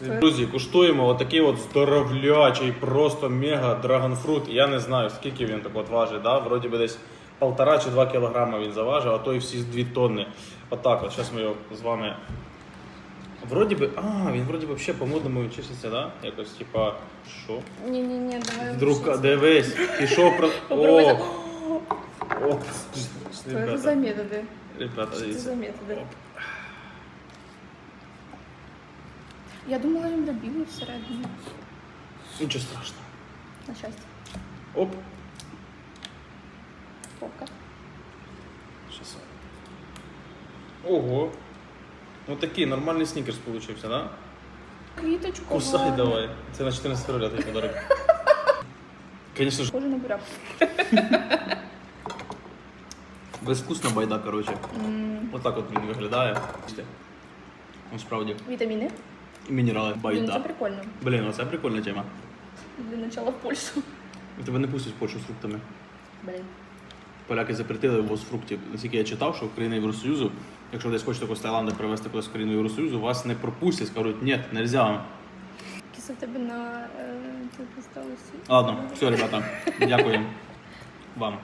Друзі, куштуємо отакий от здоровлячий, просто мега драгонфрут. Я не знаю, скільки він так от важить. Да? Вроді би десь полтора чи два кілограма він заважив, а то і всі дві тонни. Отак от, зараз ми його з вами. Вроді би, а, він вроді би взагалі по-модному чиститься, да? Якось, типа, що? Ні-ні-ні, давай. Вдруг, вчитися. дивись, пішов про. О! О! Ребята, за методи? ребята, це за методи? Я думала, він добілий всередині. Нічого страшного. На щастя. Оп. Попка. Щас. Ого. Ну такий нормальний снікерс получився, да? Квіточку. Кусай давай. Це на 14 февраля твій подарок. Конечно ж, Схоже на буряк. безвкусна байда, короче. Отак от він виглядає. Насправді. Вітаміни. І мінерали. Байда. Блін, це прикольно. Блін, оце прикольна тема. Для начала в Польщу. Тебе не пустять в Польщу з фруктами. Блін. Поляки запретили ввоз фруктів. Наскільки я читав, що країни Євросоюзу, якщо десь хочете з Таїланда привезти кудись країну Євросоюзу, вас не пропустять, скажуть, ні, нельзя вам. Кіса в тебе на е, тут. Ладно, все, ребята, дякую вам.